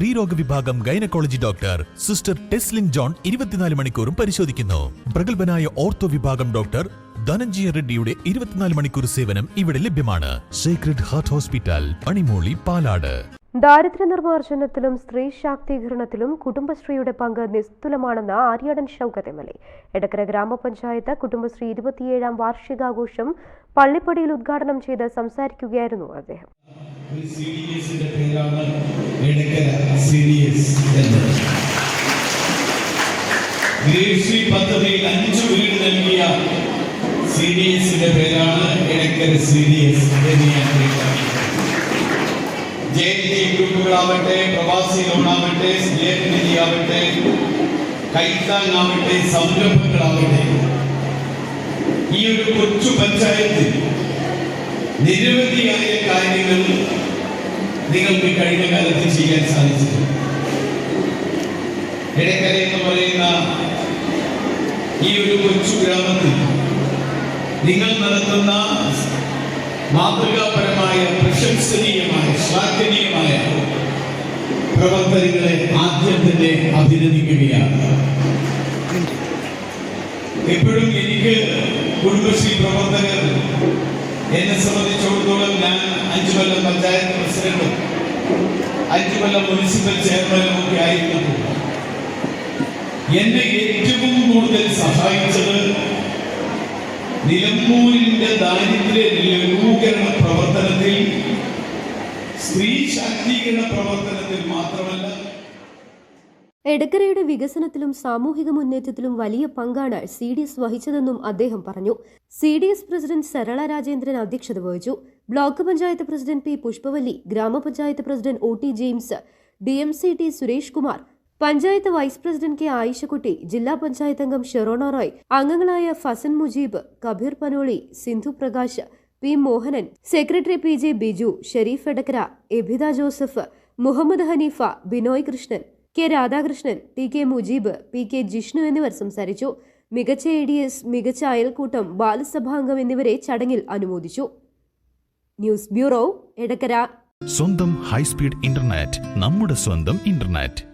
സ്ത്രീരോഗ വിഭാഗം gynaecology doctor sister Teslin John ഇരുപത്തിനാല് മണിക്കൂറും പരിശോധിക്കുന്നു. പ്രഗത്ഭനായ ഓർത്തോ വിഭാഗം ഡോക്ടർ ധനഞ്ജയ റെഡ്ഡിയുടെ ഇരുപത്തിനാല് മണിക്കൂർ സേവനം ഇവിടെ ലഭ്യമാണ്. Secret heart hospital Panimooli Palad. ദാരിദ്ര്യ നിർമ്മാർജനത്തിലും സ്ത്രീ ശാക്തീകരണത്തിലും കുടുംബശ്രീയുടെ പങ്ക് നിസ്തുലമാണെന്ന് Aryadan Shoukath M L A. Edakkara ഗ്രാമപഞ്ചായത്ത് കുടുംബശ്രീ ഇരുപത്തിയേഴാം വാർഷികാഘോഷം പള്ളിപ്പടിയിൽ ഉദ്ഘാടനം ചെയ്ത് സംസാരിക്കുകയായിരുന്നു അദ്ദേഹം ഒരു സി ഡി എസിന്റെ പേരാണ് എടക്കര സി ഡി എസ് എന്നത് ഗ്രേഡ്ശ്രീ പദ്ധതിയിൽ അഞ്ചു വീട് നൽകിയ സി ഡി എസിന്റെ പേരാണ് എടക്കര സി ഡി എസ് എന്ന് ഞാൻ ഗ്രൂപ്പുകളാവട്ടെ പ്രവാസി ലോണാവട്ടെ സ്നേഹനിധി ആവട്ടെ കൈത്താങ്ങാവട്ടെ സംരംഭങ്ങളാവട്ടെ ഈ ഒരു കൊച്ചു പഞ്ചായത്തിൽ നിരവധിയായ കാര്യങ്ങൾ നിങ്ങൾക്ക് കഴിഞ്ഞ കാലത്ത് ചെയ്യാൻ സാധിച്ചിട്ടുണ്ട്. ഇടക്കര എന്ന് പറയുന്ന ഈ ഒരു കൊച്ചു ഗ്രാമത്തിൽ നിങ്ങൾ നടത്തുന്ന മാതൃകാപരമായ പ്രശംസനീയമായ ശ്ലാഘനീയമായ പ്രവർത്തനങ്ങളെ ആദ്യം തന്നെ അഭിനന്ദിക്കുകയാണ്. എപ്പോഴും എനിക്ക് കുടുംബശ്രീ പ്രവർത്തകർ എന്നെ സംബന്ധിച്ചിടത്തോളം ഞാൻ അഞ്ചു കൊല്ലം പഞ്ചായത്ത് പ്രസിഡന്റും അഞ്ചു കൊല്ലം മുനിസിപ്പൽ ചെയർമാനും ഒക്കെ ആയിരുന്നു എന്നെ ഏറ്റവും കൂടുതൽ സഹായിച്ചത് നിലമ്പൂരിന്റെ ദാരിദ്ര്യ ലഘൂകരണ പ്രവർത്തനത്തിൽ സ്ത്രീ ശാക്തീകരണ പ്രവർത്തനത്തിൽ മാത്രമല്ല എടക്കരയുടെ വികസനത്തിലും സാമൂഹിക മുന്നേറ്റത്തിലും വലിയ പങ്കാണ് സി ഡി എസ് വഹിച്ചതെന്നും അദ്ദേഹം പറഞ്ഞു. C D S president Sarala Rajendran അധ്യക്ഷത വഹിച്ചു. Block panchayat president P Pushpavalli ഗ്രാമപഞ്ചായത്ത് president O T James D M C T Suresh Kumar panchayat vice president K Ayishakutty ജില്ലാ പഞ്ചായത്ത് അംഗം ഷെറോണ റോയ് അംഗങ്ങളായ Fasan Mujeeb Kabeer Panoli Sindhu Prakash P Mohanan secretary P J Biju Shereef Edakkara Abitha Joseph Muhammad Haneefa Binoy Krishnan K Radhakrishnan T K Mujeeb P K Jishnu എന്നിവർ സംസാരിച്ചു. മികച്ച A D S മികച്ച അയൽക്കൂട്ടം ബാലസഭാംഗം എന്നിവരെ ചടങ്ങിൽ അനുമോദിച്ചു. News bureau Edakkara. സ്വന്തം high speed internet നമ്മുടെ സ്വന്തം ഇന്റർനെറ്റ്.